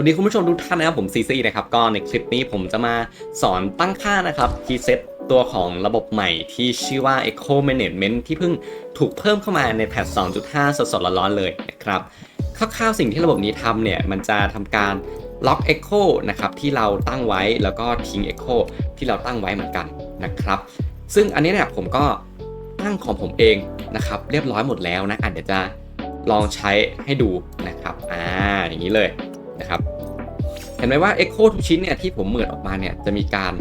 วัสดีคุณผู้ชมทุกท่านนะครับผมซีซีนะครับก็ในคลิปนี้ผมจะมาสอนตั้งค่านะครับที่เซตตัวของระบบใหม่ที่ชื่อว่า Echo Management ที่เพิ่งถูกเพิ่มเข้ามาในแพท 2.5 สดๆร้อนๆเลยนะครับคร่าวๆสิ่งที่ระบบนี้ทำเนี่ยมันจะทำการล็อก Echo นะครับที่เราตั้งไว้แล้วก็ทิ้ง Echo ที่เราตั้งไว้เหมือนกันนะครับ ซึ่งอันนี้เนี่ยผมก็ตั้งของผมเองนะครับเรียบร้อยหมดแล้วนะอะเดี๋ยวจะลองใช้ให้ดูนะครับอ่าอย่างนี้เลย นะครับเห็นไหมว่า Echo ทุกชิ้นเนี่ยที่ผมเหมือนออกมาเนี่ยจะมีการ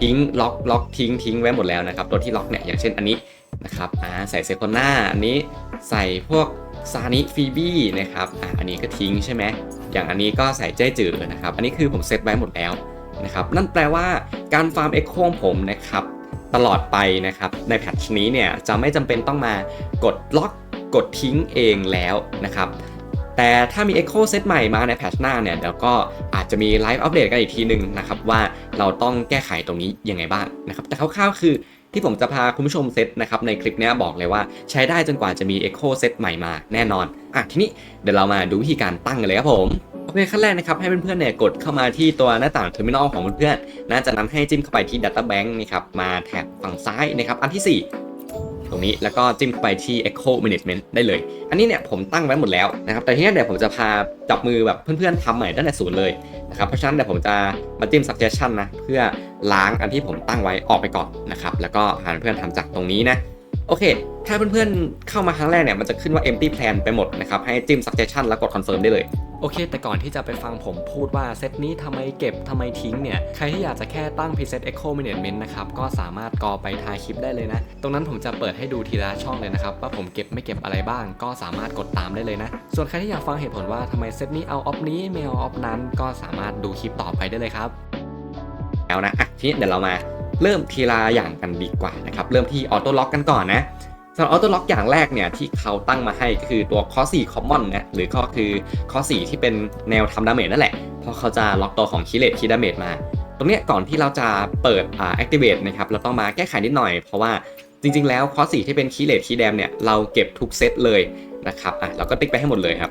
ทิ้งล็อกล็อกทิ้งทิ้งไว้หมดแล้วนะครับ ตัวที่ล็อกเนี่ยอย่างเช่นอันนี้นะครับอ่าใส่เซโคน่าอันนี้ใส่พวกซานิฟีบี้นะครับอ่าอันนี้ก็ทิ้งใช่ไหมอย่างอันนี้ก็ใส่เจ้จืดนะครับ อันนี้คือผมเซตไว้หมดแล้วนะครับนั่นแปลว่าการฟาร์ม Echo ของผมนะครับตลอดไปนะครับในแพทช์นี้เนี่ยจะไม่จำเป็นต้องมากดล็อกกดทิ้งเองแล้วนะครับ แต่ถ้ามี Echo เซตใหม่มาในแพทช์หน้าเนี่ยเดี๋ยวก็อาจจะมีไลฟ์อัปเดตกันอีกทีหนึ่งนะครับว่าเราต้องแก้ไขตรงนี้ยังไงบ้างนะครับแต่คร่าวๆคือที่ผมจะพาคุณผู้ชมเซตนะครับในคลิปนี้บอกเลยว่าใช้ได้จนกว่าจะมี Echo เซตใหม่มาแน่นอนอะทีนี้เดี๋ยวเรามาดูวิธีการตั้งกันเลยครับผมโอเคขั้นแรกนะครับให้เพื่อนๆเนี่ยกดเข้ามาที่ตัวหน้าต่างเทอร์มินอลของเพื่อนๆนะจากนั้นให้จิ้มเข้าไปที่ Data Bank นี่ครับมาแถบฝั่งซ้ายนะครับอันที่ 4 ตรงนี้แล้วก็จิ้มไปที่ Echo Management ได้เลย อันนี้เนี่ยผมตั้งไว้หมดแล้วนะครับ แต่ทีนี้เดี๋ยวผมจะพาจับมือแบบเพื่อนๆทำใหม่ตั้งแต่ศูนย์เลยนะครับ เพราะฉะนั้นเดี๋ยวผมจะมาจิ้ม suggestion นะ เพื่อล้างอันที่ผมตั้งไว้ออกไปก่อนนะครับ แล้วก็หาเพื่อนๆทำจากตรงนี้นะ โอเค ถ้าเพื่อนๆ เข้ามาครั้งแรกเนี่ย มันจะขึ้นว่า empty plan ไปหมดนะครับ ให้จิ้ม suggestion แล้วกด confirm ได้เลย โอเค แต่ก่อนที่จะไปฟังผมพูดว่าเซตนี้ทำไมเก็บทำไมทิ้งเนี่ย ใครที่อยากจะแค่ตั้ง preset echo management นะครับ ก็สามารถกอไปท้ายคลิปได้เลยนะ ตรงนั้นผมจะเปิดให้ดูทีละช่องเลยนะครับ ว่าผมเก็บไม่เก็บอะไรบ้าง ก็สามารถกดตามได้เลยนะ ส่วนใครที่อยากฟังเหตุผลว่าทำไมเซตนี้เอาออฟนี้ไม่เอาออฟนั้น ก็สามารถดูคลิปต่อไปได้เลยครับ แล้วนะอะทีนี้เดี๋ยวเรามา เริ่มทีละอย่างกันดีกว่านะครับเริ่มที่ออโต้ล็อกกันก่อนนะสำหรับออโต้ล็อกอย่างแรกเนี่ยที่เขาตั้งมาให้ก็คือตัวคอ4 common นนะหรือก็คือคอ4ที่เป็นแนวทำดาเมจนั่นแหละ เพราะเขาจะล็อกตัวของคิเลตคีดาเมจมา ตรงนี้ก่อนที่เราจะเปิดอ่า activate นะครับเราต้องมาแก้ไขนิดหน่อยเพราะว่าจริง ๆ แล้วคอ4ที่เป็นคีเลตคีแดมเนี่ยเราเก็บทุกเซตเลยนะครับอะเราก็ติ๊กไปให้หมดเลยครับ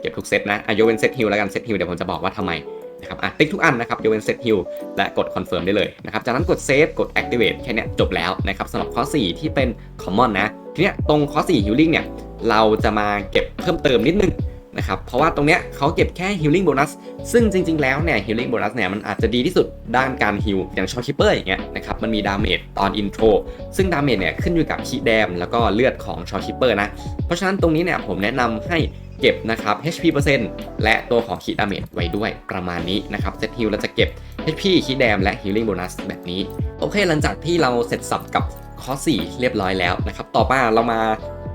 เก็บทุกเซตนะอะยกเว้นเซตฮิลแล้วกันเซตฮิลเดี๋ยวผมจะบอกว่าทำไม นะครับอะติ๊กทุกอันนะครับยกเว้นเซตฮิลและกด confirm ได้เลยนะครับจากนั้นกด save กด activate แค่นี้จบแล้วนะครับสำหรับข้อ 4 ที่เป็น common นะทีนี้ตรงข้อ4 healing เนี่ยเราจะมาเก็บเพิ่มเติมนิดนึงนะครับเพราะว่าตรงเนี้ยเขาเก็บแค่ healing bonus ซึ่งจริง ๆ แล้วเนี่ย healing bonus เนี่ยมันอาจจะดีที่สุดด้านการ heal อย่าง short keeper อย่างเงี้ยนะครับมันมีดาเมจตอน intro ซึ่งดาเมจเนี่ยขึ้นอยู่กับคีแดมแล้วก็เลือดของ short keeper นะ เพราะฉะนั้นตรงนี้เนี่ยผมแนะนำให้ เก็บนะครับ HP เปอร์เซ็นต์และตัวของคีดาเมจไว้ด้วยประมาณนี้นะครับเซตฮิลเราจะเก็บ HP คีแดมและ Healing โบนัสแบบนี้ โอเคหลังจากที่เราเสร็จสับกับข้อ4เรียบร้อยแล้วนะครับ ต่อมาเรามา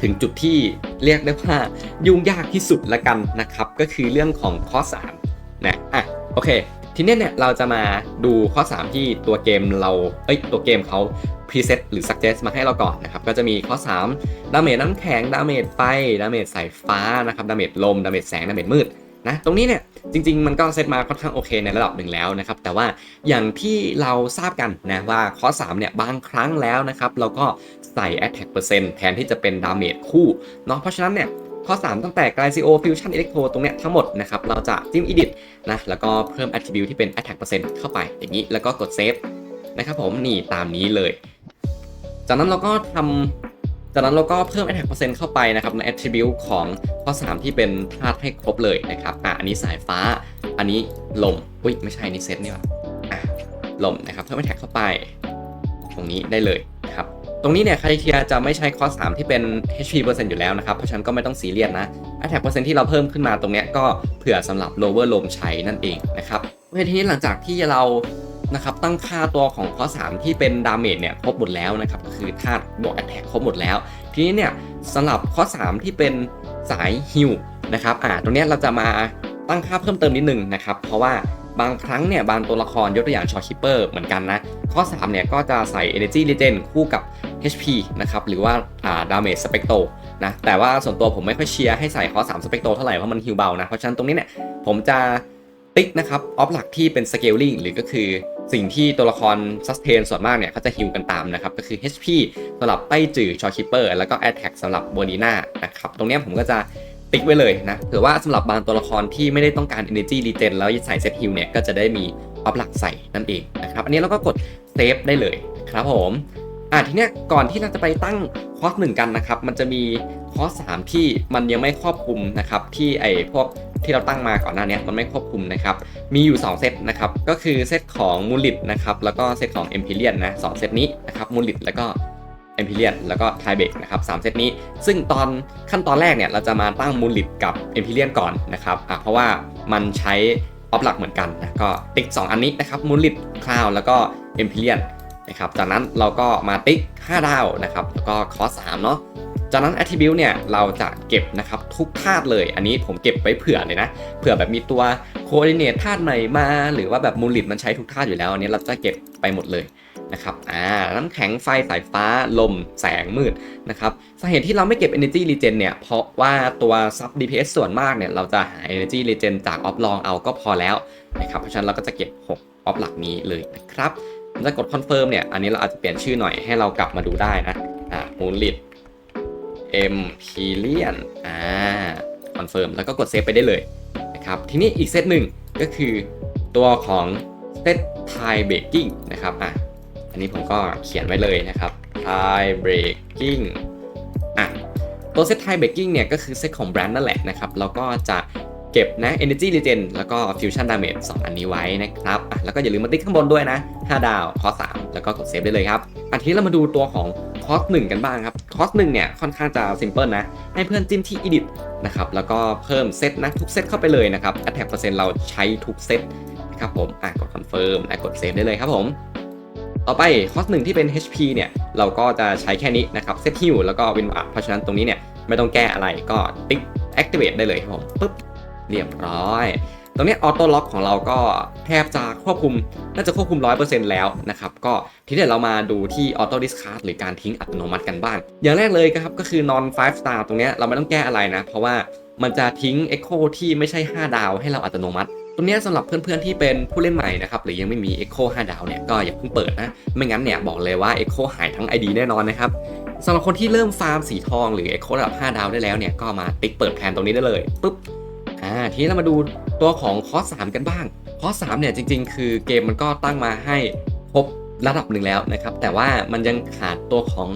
ถึงจุดที่เรียกได้ว่ายุ่งยากที่สุดละกันนะครับ ก็คือเรื่องของข้อ3นะอะโอเค ทีนี้เนี่ยเราจะมาดูข้อ 3 ที่ตัวเกมเราเอ้ยตัวเกมเขา preset หรือ suggest มาให้เราก่อนนะครับ ก็จะมีข้อ 3 ดาเมจน้ำแข็ง ดาเมจไฟ ดาเมจสายฟ้านะครับ ดาเมจลม ดาเมจแสง ดาเมจมืดนะ ตรงนี้เนี่ยจริง ๆ มันก็เซตมาค่อนข้างโอเคในระดับหนึ่งแล้วนะครับ แต่ว่าอย่างที่เราทราบกันนะว่าข้อ 3 เนี่ยบางครั้งแล้วนะครับ เราก็ใส่ attack เปอร์เซ็นต์แทนที่จะเป็นดาเมจคู่เนาะ เพราะฉะนั้นเนี่ย ข้อ 3 ตั้งแต่ Glacio Fusion Electro ตรงเนี้ยทั้งหมดนะครับเราจะจิ้ม edit นะแล้วก็เพิ่ม attribute ที่เป็น attack เปอร์เซ็นต์เข้าไปอย่างนี้แล้วก็กด save นะครับผมนี่ตามนี้เลย จากนั้นเราก็ทำจากนั้นเราก็เพิ่ม attack เปอร์เซ็นต์เข้าไปนะครับใน attribute ของข้อ 3 ที่เป็นธาตุให้ครบเลยนะครับอะอันนี้สายฟ้า อันนี้ลมอุ้ยไม่ใช่นี่เซตนี่หว่าอะลมนะครับเพิ่ม attack เข้าไป ตรงนี้ได้เลย ตรงนี้เนี่ยคาริเทียจะไม่ใช้ข้อ3ที่เป็น HP เปอร์เซ็นต์อยู่แล้วนะครับ เพราะฉะนั้นก็ไม่ต้องซีเรียสนะ attack เปอร์เซ็นต์ที่เราเพิ่มขึ้นมาตรงเนี้ยก็เผื่อสำหรับ lower ลมใช้นั่นเองนะครับโอเคทีนี้หลังจากที่เรานะครับตั้งค่าตัวของข้อ3ที่เป็นดาเมจเนี่ยครบหมดแล้วนะครับก็คือธาตุบวกแอตแทกครบหมดแล้ว ทีนี้เนี่ยสำหรับข้อ3ที่เป็นสายฮิวนะครับอ่าตรงเนี้ยเราจะมาตั้งค่าเพิ่มเติมนิดนึงนะครับเพราะว่าบางครั้งเนี่ยบางตัวละครยกตัวอย่างชอคิปเปอร์เหมือนกันนะข้อ3เนี่ยก็จะใส่ Energy Regen คู่กับ HP นะครับหรือว่าอ่า Damage Spectro นะแต่ว่าส่วนตัวผมไม่ค่อยเชียร์ให้ใส่ข้อ3 Spectro เท่าไหร่ เพราะมันฮิวเบานะ เพราะฉะนั้นตรงนี้เนี่ยผมจะติ๊กนะครับ ออฟหลักที่เป็น scaling หรือก็คือสิ่งที่ตัวละคร sustain ส่วนมากเนี่ยเขาจะฮิลกันตามนะครับ ก็คือ HP สำหรับไต้จือชอคิปเปอร์แล้วก็ attack สำหรับโบนีนานะครับ ตรงนี้ผมก็จะติ๊กไว้เลยนะเผื่อว่าสำหรับบางตัวละครที่ไม่ได้ต้องการ energy regen แล้วใส่เซตฮิลเนี่ยก็จะได้มีออฟหลักใส่นั่นเองนะครับอันนี้เราก็กดเซฟได้เลยครับผม อะทีเนี้ยก่อนที่เราจะไปตั้งคอร์สหนึ่งกันนะครับ มันจะมีคอร์สสามที่มันยังไม่ครอบคลุมนะครับ ที่ไอพวกที่เราตั้งมาก่อนหน้านี้มันไม่ครอบคลุมนะครับ มีอยู่ 2 เซตนะครับ ก็คือเซตของมูลิตนะครับ แล้วก็เซตของเอ็มพีเรียนนะสองเซตนี้นะครับมูลิตแล้วก็เอ็มพีเรียนแล้วก็ไทเบกนะครับสามเซตนี้ ซึ่งตอนขั้นตอนแรกเนี่ยเราจะมาตั้งมูลิตกับเอ็มพีเรียนก่อนนะครับอะเพราะว่ามันใช้ออฟหลักเหมือนกันนะ ก็ติ๊ก2อันนี้นะครับมูลิตคลาวแล้วก็เอ็มพีเรียน นะครับ จากนั้นเราก็มาติ๊ก 5 ดาวนะครับ แล้วก็คอส3เนาะ จากนั้น attribute เนี่ยเราจะเก็บนะครับทุกธาตุเลย อันนี้ผมเก็บไว้เผื่อเลยนะ เผื่อแบบมีตัว coordinate ธาตุใหม่มา หรือว่าแบบมูลิตมันใช้ทุกธาตุอยู่แล้ว อันนี้เราจะเก็บไปหมดเลยนะครับอ่าน้ำแข็งไฟสายฟ้าลม แสงมืดนะครับสาเหตุที่เราไม่เก็บ energy regen เนี่ย เพราะว่าตัว sub DPS ส่วนมากเนี่ย เราจะหา energy regen จากออฟลองเอาก็พอแล้วนะครับ เพราะฉะนั้นเราก็จะเก็บ 6 ออฟหลักนี้เลยนะครับ จะกด confirm เนี่ย อันนี้เราอาจจะเปลี่ยนชื่อหน่อยให้เรากลับมาดูได้นะ อ่ามูลิต e m p y r i a n อ่าคอนเฟิร์มแล้วก็กดเซฟไปได้เลยนะครับ ทีนี้อีกเซตหนึ่งก็คือตัวของเซต Thai Breaking นะครับอะอันนี้ผมก็เขียนไว้เลยนะครับ Thai Breaking อะตัวเซต Thai Breaking เนี่ยก็คือเซตของแบรนด์นั่นแหละนะครับแล้วก็จะ เก็บนะ Energy Regen แล้วก็ Fusion Damage 2 อันนี้ไว้นะครับแล้วก็อย่าลืมมาติ๊กข้างบนด้วยนะ 5 ดาว คอส3แล้วก็กดเซฟได้เลยครับ อันทีนี้เรามาดูตัวของคอส1กันบ้างครับ คอส1เนี่ยค่อนข้างจะ simple นะ ให้เพื่อนจิ้มที่ edit นะครับ แล้วก็เพิ่มเซตนะทุกเซตเข้าไปเลยนะครับ attack เปอร์เซ็นต์เราใช้ทุกเซตนะครับผมอะกด confirm และกดเซฟได้เลยครับผมต่อไปคอสหนึ่งที่เป็น HP เนี่ยเราก็จะใช้แค่นี้นะครับเซตฮิลแล้วก็วินวัเพราะฉะนั้นตรงนี้เนี่ยไม่ต้องแก้อะไรก็ติ๊ก activate ได้เลยครับผมปึ๊บ เรียบร้อย ตรงนี้ออโต้ล็อกของเราก็แทบจะควบคุมน่าจะควบคุม 100%แล้วนะครับ ก็ทีนี้เรามาดูที่ออโต้ดิสคาร์ดหรือการทิ้งอัตโนมัติกันบ้าง อย่างแรกเลยครับก็คือ non 5 star ตรงนี้เราไม่ต้องแก้อะไรนะ เพราะว่ามันจะทิ้ง Echo ที่ไม่ใช่ 5 ดาวให้เราอัตโนมัติตรงนี้สำหรับเพื่อนๆที่เป็นผู้เล่นใหม่นะครับหรือยังไม่มี Echo 5 ดาวเนี่ยก็อย่าเพิ่งเปิดนะ ไม่งั้นเนี่ยบอกเลยว่า Echo หายทั้ง ID แน่นอนนะครับสำหรับคนที่เริ่มฟาร์มสีทองหรือ Echo ระดับ 5 ดาวได้แล้วเนี่ยก็มาติ๊กเปิดแทนตรงนี้ได้เลยปุ๊บ ทีนี้เรามาดูตัวของคอร์ส3กันบ้าง คอร์ส3เนี่ยจริง ๆ คือเกมมันก็ตั้งมาให้ครบระดับหนึ่งแล้วนะครับ แต่ว่ามันยังขาดตัวของ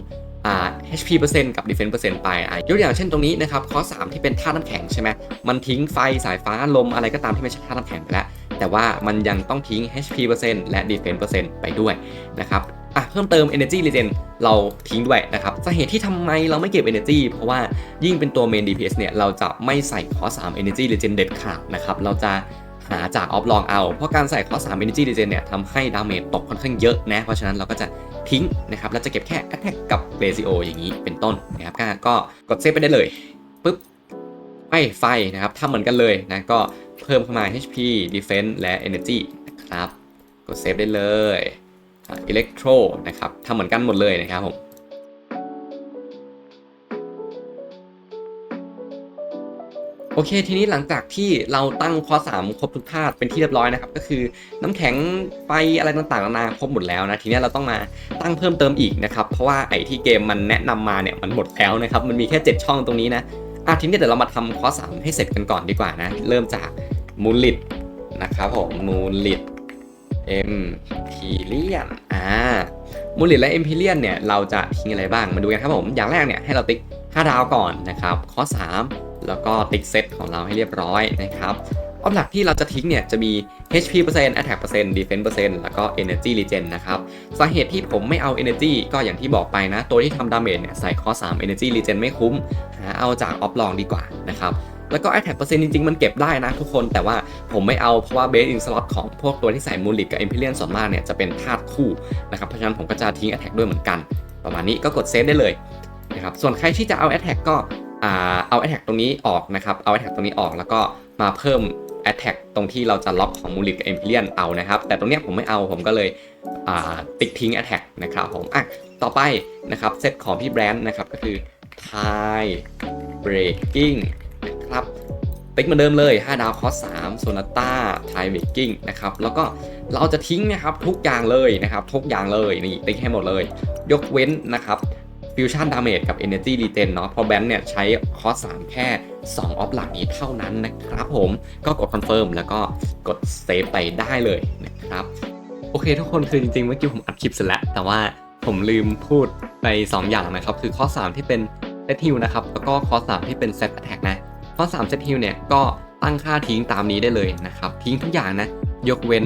อ่า HP เปอร์เซ็นต์กับ Defense เปอร์เซ็นต์ไปอะยกอย่างเช่นตรงนี้นะครับคอร์ส3ที่เป็นธาตุน้ำแข็งใช่ไหมมันทิ้งไฟสายฟ้าลมอะไรก็ตามที่ไม่ใช่ธาตุน้ำแข็งไปแล้วแต่ว่ามันยังต้องทิ้ง HP เปอร์เซ็นต์และ Defense เปอร์เซ็นต์ไปด้วยนะครับ อะเพิ่มเติม Energy Regen เราทิ้งด้วยนะครับสาเหตุที่ทำไมเราไม่เก็บ Energy เพราะว่ายิ่งเป็นตัว Main DPS เนี่ยเราจะไม่ใส่ข้อ3 Energy Regen เด็ดขาดนะครับเราจะหาจากออฟลองเอา เพราะการใส่ข้อ3 Energy Regen เนี่ยทำให้ดาเมจตกค่อนข้างเยอะนะเพราะฉะนั้นเราก็จะทิ้งนะครับเราจะเก็บแค่ Attack กับ Ratio อย่างนี้เป็นต้นนะครับก็ก็กดเซฟไปได้เลยปุ๊บไม่ไฟนะครับทำเหมือนกันเลยนะก็เพิ่มเข้ามา HP Defense และ Energy นะครับ กดเซฟได้เลย อิเล็กโทรนะครับทำเหมือนกันหมดเลยนะครับผมโอเค ทีนี้หลังจากที่เราตั้งข้อ 3 ครบทุกธาตุเป็นที่เรียบร้อยนะครับ ก็คือน้ำแข็งไฟอะไรต่างๆนานาครบหมดแล้วนะทีนี้เราต้องมาตั้งเพิ่มเติมอีกนะครับ เพราะว่าไอ้ที่เกมมันแนะนำมาเนี่ยมันหมดแล้วนะครับ มันมีแค่ 7 ช่องตรงนี้นะอะทีนี้เดี๋ยวเรามาทำข้อ 3 ให้เสร็จกันก่อนดีกว่านะ เริ่มจากมูลิตนะครับผมมูลิต เอ็มพีเรียนอ่ามูลิตและเอ็มพีเรียนเนี่ยเราจะทิ้งอะไรบ้างมาดูกันครับผม อย่างแรกเนี่ยให้เราติ๊ก 5 ดาวก่อนนะครับ ข้อ 3 แล้วก็ติ๊กเซตของเราให้เรียบร้อยนะครับออฟหลักที่เราจะทิ้งเนี่ยจะมี HP เปอร์เซ็นต์ Attack เปอร์เซ็นต์ Defense เปอร์เซ็นต์แล้วก็ Energy Regen นะครับสาเหตุที่ผมไม่เอา Energy ก็อย่างที่บอกไปนะ ตัวที่ทำดาเมจเนี่ยใส่ข้อ 3 Energy Regen ไม่คุ้มหาเอาจากออฟลองดีกว่านะครับ แล้วก็ Attack เปอร์เซ็นต์จริงๆ มันเก็บได้นะทุกคนแต่ว่าผมไม่เอาเพราะว่า Base in Slot ของพวกตัวที่ใส่มูลิกกับ Empyrean ส่วนมากเนี่ยจะเป็นธาตุคู่นะครับเพราะฉะนั้นผมก็จะทิ้ง Attack ด้วยเหมือนกัน ประมาณนี้ก็กดเซฟได้เลยนะครับส่วนใครที่จะเอา Attack ก็อ่าเอา Attack ตรงนี้ออกนะครับเอา Attack ตรงนี้ออกแล้วก็มาเพิ่ม Attack ตรงที่เราจะล็อกของมูลิกกับ Empyrean เอานะครับแต่ตรงเนี้ยผมไม่เอาผมก็เลยติ๊กทิ้ง Attack นะครับผมอะต่อไปนะครับเซตของพี่แบรนด์นะครับก็คือ Thai Breaking นะครับติ๊กเหมือนเดิมเลย 5 ดาวคอส3โซนาต้าไทเบกกิ้งนะครับแล้วก็เราจะทิ้งนะครับทุกอย่างเลยนะครับทุกอย่างเลยนี่ติ๊กให้หมดเลย ยกเว้นนะครับ Fusion Damage กับ Energy Retain เนาะเพราะแบนเนี่ยใช้คอส3แค่ 2 ออฟหลักนี้เท่านั้นนะครับผมก็กด Confirm แล้วก็กดเซฟไปได้เลยนะครับโอเคทุกคนคือจริงๆเมื่อกี้ผมอัดคลิปเสร็จแล้ว แต่ว่าผมลืมพูดไป 2 อย่างนะครับ คือข้อ 3 ที่เป็นเซตฮิลนะครับ แล้วก็ข้อ 3 ที่เป็นเซตแท็กนะ ข้อ3เซตฮิลเนี่ยก็ตั้งค่าทิ้งตามนี้ได้เลยนะครับ ทิ้งทุกอย่างนะ ยกเว้น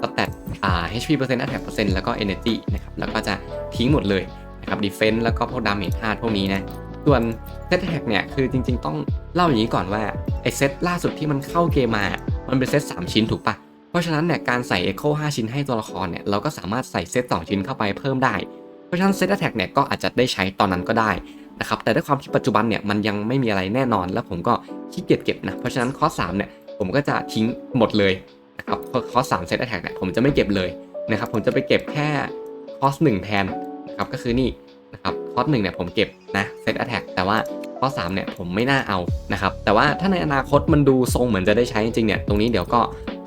สแตทอ่า HP เปอร์เซ็นต์ attack เปอร์เซ็นต์แล้วก็ energy นะครับแล้วก็จะทิ้งหมดเลยนะครับ defense แล้วก็พวก damage ธาตุพวกนี้นะ ส่วนเซตแท็กเนี่ยคือจริง ๆ ต้องเล่าอย่างนี้ก่อนว่าไอเซตล่าสุดที่มันเข้าเกมมา มันเป็นเซต3 ชิ้นถูกปะเพราะฉะนั้นเนี่ยการใส่ Echo 5 ชิ้นให้ตัวละครเนี่ยเราก็สามารถใส่เซต2ชิ้นเข้าไปเพิ่มได้ เพราะฉะนั้นเซต Attack เนี่ยก็อาจจะได้ใช้ตอนนั้นก็ได้ นะครับแต่ด้วยความที่ปัจจุบันเนี่ยมันยังไม่มีอะไรแน่นอน แล้วผมก็ขี้เกียจเก็บนะเพราะฉะนั้นข้อ3เนี่ยผมก็จะทิ้งหมดเลยนะครับข้อ3เซต Attack เนี่ยผมจะไม่เก็บเลยนะครับผมจะไปเก็บแค่คอส1แทนนะครับก็คือนี่นะครับคอส1เนี่ยผมเก็บนะเซต Attack แต่ว่าข้อ3เนี่ยผมไม่น่าเอานะครับแต่ว่าถ้าในอนาคตมันดูทรงเหมือนจะได้ใช้จริงเนี่ยตรงนี้เดี๋ยวก็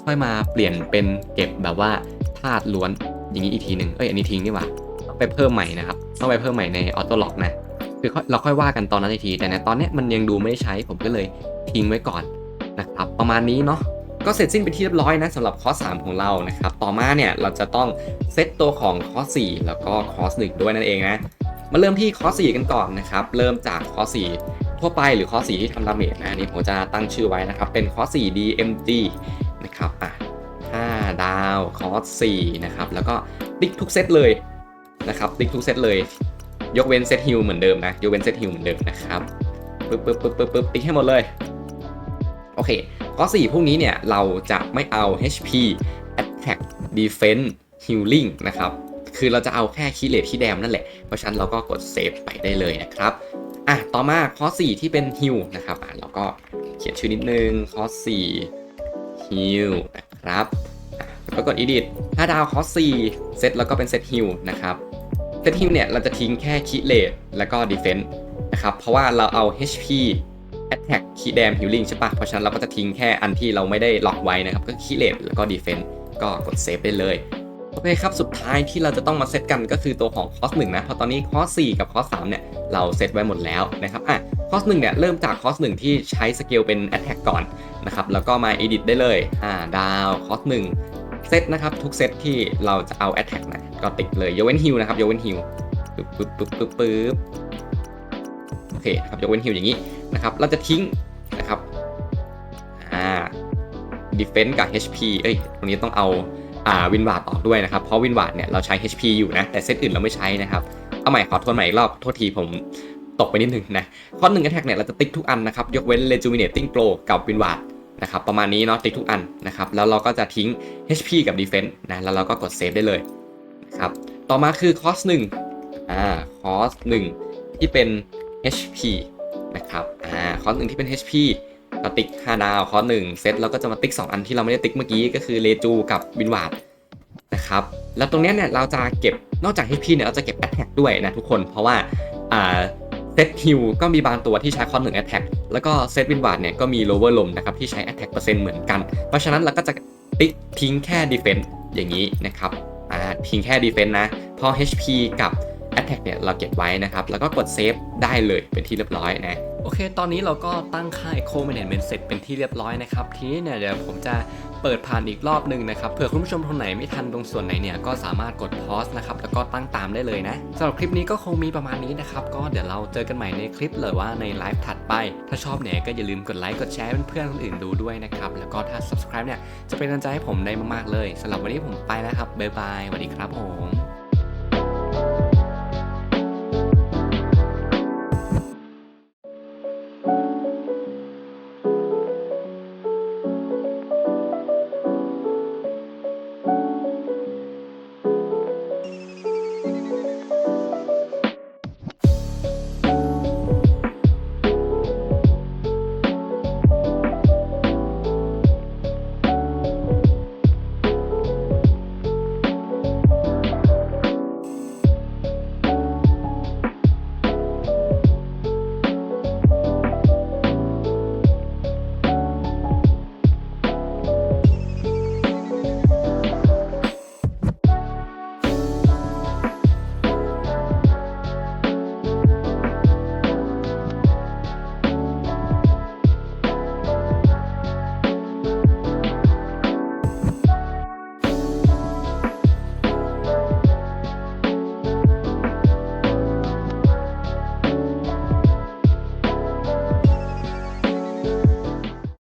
ค่อยมาเปลี่ยนเป็นเก็บแบบว่าธาตุล้วนอย่างนี้อีกทีหนึ่งเอ้ยอันนี้ทิ้งนี่หว่าต้องไปเพิ่มใหม่นะครับต้องไปเพิ่มใหม่ในออโต้ล็อกนะ คือเราค่อยว่ากันตอนนั้นอีกที แต่ในตอนนี้มันยังดูไม่ได้ใช้ผมก็เลยทิ้งไว้ก่อนนะครับประมาณนี้เนาะก็เสร็จสิ้นไปนที่เรียบร้อยนะสำหรับคอร์ส3ของเรานะครับต่อมาเนี่ยเราจะต้องเซตตัวของคอร์ส4แล้วก็คอร์ส1ด้วยนั่นเองนะมาเริ่มที่คอร์ส4กันก่อนนะครับเริ่มจากคอร์ส4ทั่วไปหรือคอร์ส4ที่ทำดาเมจนะนนี่ผมจะตั้งชื่อไว้นะครับเป็นคอร์ส4 DMG นะครับอะ5ดาวคอร์ส4นะครับแล้วก็ติ๊กทุกเซตเลยนะครับติ๊กทุกเซตเลย ยกเว้นเซตฮิลเหมือนเดิมนะ ยกเว้นเซตฮิลเหมือนเดิมนะครับปึ๊บปึ๊บปึ๊บปึ๊บปึ๊บติ๊กให้หมดเลย โอเค ข้อ 4 พวกนี้เนี่ย เราจะไม่เอา HP Attack Defense Healing นะครับ คือเราจะเอาแค่คีเลทที่แดมนั่นแหละ เพราะฉะนั้นเราก็กดเซฟไปได้เลยนะครับ อะ ต่อมาข้อ 4 ที่เป็นฮิลนะครับอะเราก็เขียนชื่อนิดนึง ข้อ4ฮิลนะครับแล้วก็กด edit 5ดาวคอส4เซตแล้วก็เป็นเซตฮิลนะครับ ซตฮิลเนี่ยเราจะทิ้งแค่คีเลทแล้วก็ defense นะครับ เพราะว่าเราเอา HP attack คีแดม healing ใช่ปะเพราะฉะนั้นเราก็จะทิ้งแค่อันที่เราไม่ได้ล็อกไว้นะครับ ก็คีเลทแล้วก็ defense ก็กดเซฟได้เลยโอเคครับ สุดท้ายที่เราจะต้องมาเซตกันก็คือตัวของคอส1นะเพราะตอนนี้คอส4กับคอส3เนี่ยเราเซตไว้หมดแล้วนะครับอะคอส1เนี่ยเริ่มจากคอส1ที่ใช้สเกลเป็น attack ก่อนนะครับแล้วก็มา edit ได้เลยอ่าดาวคอส1เซตนะครับทุกเซตที่เราจะเอา attack นะ ก็ติดเลยยกเว้น heal นะครับยกเว้น heal ปึ๊บปึ๊บปึ๊บปึ๊บปึ๊บโอเคครับยกเว้น heal อย่างนี้นะครับ เราจะทิ้งนะครับอ่า defense กับ HP เอ้ยตรงนี้ต้องเอาอ่าวินวาดออกด้วยนะครับ เพราะวินวาดเนี่ยเราใช้ HP อยู่นะ แต่เซตอื่นเราไม่ใช้นะครับ เอาใหม่ขอทวนใหม่อีกรอบโทษทีผมตกไปนิดนึงนะข้อหนึ่ง attack เนี่ยเราจะติ๊กทุกอันนะครับ ยกเว้น rejuvenating glow กับวินวาดนะครับประมาณนี้เนาะติ๊กทุกอันนะครับ แล้วเราก็จะทิ้ง HP กับ defense นะแล้วเราก็กดเซฟได้เลย ครับ ต่อมาคือ cost 1อ่า cost 1ที่เป็น HP นะครับอ่า cost 1ที่เป็น HP เราติ๊ก5ดาวคอสหนึ่งเซตเราก็จะมาติ๊ก 2 อันที่เราไม่ได้ติ๊กเมื่อกี้ก็คือเลจูกับวินวาดนะครับ แล้วตรงนี้เนี่ยเราจะเก็บนอกจาก HP เนี่ยเราจะเก็บ Attack ด้วยนะทุกคนเพราะว่าอ่าเซตฮิลก็มีบางตัวที่ใช้คอนหนึ่ง Attack แล้วก็เซตวินวาดเนี่ยก็มี lower ลมนะครับที่ใช้ Attack เปอร์เซ็นต์เหมือนกัน เพราะฉะนั้นเราก็จะติ๊กทิ้งแค่ Defense อย่างนี้นะครับ อ่าทิ้งแค่ Defense นะพราะ HP กับ Attack เนี่ยเราเก็บไว้นะครับ แล้วก็กดเซฟได้เลยเป็นที่เรียบร้อยนะ โอเค ตอนนี้เราก็ตั้งค่า Echo Management เสร็จเป็นที่เรียบร้อยนะครับ ทีนี้เนี่ยเดี๋ยวผมจะเปิดผ่านอีกรอบหนึ่งนะครับ เผื่อคุณผู้ชมคนไหนไม่ทันตรงส่วนไหนเนี่ยก็สามารถกด pause นะครับ แล้วก็ตั้งตามได้เลยนะสำหรับคลิปนี้ก็คงมีประมาณนี้นะครับ ก็เดี๋ยวเราเจอกันใหม่ในคลิปหรือว่าในไลฟ์ถัด ไป ถ้าชอบเนี่ยก็อย่าลืมกดไลค์กดแชร์เพื่อนๆคนอื่นดูด้วยนะครับ แล้วก็ถ้า subscribe เนี่ยจะเป็นกำลังใจให้ผมได้มากๆเลยสำหรับวันนี้ผมไปแล้วครับบ๊ายบายสวัสดีครับผม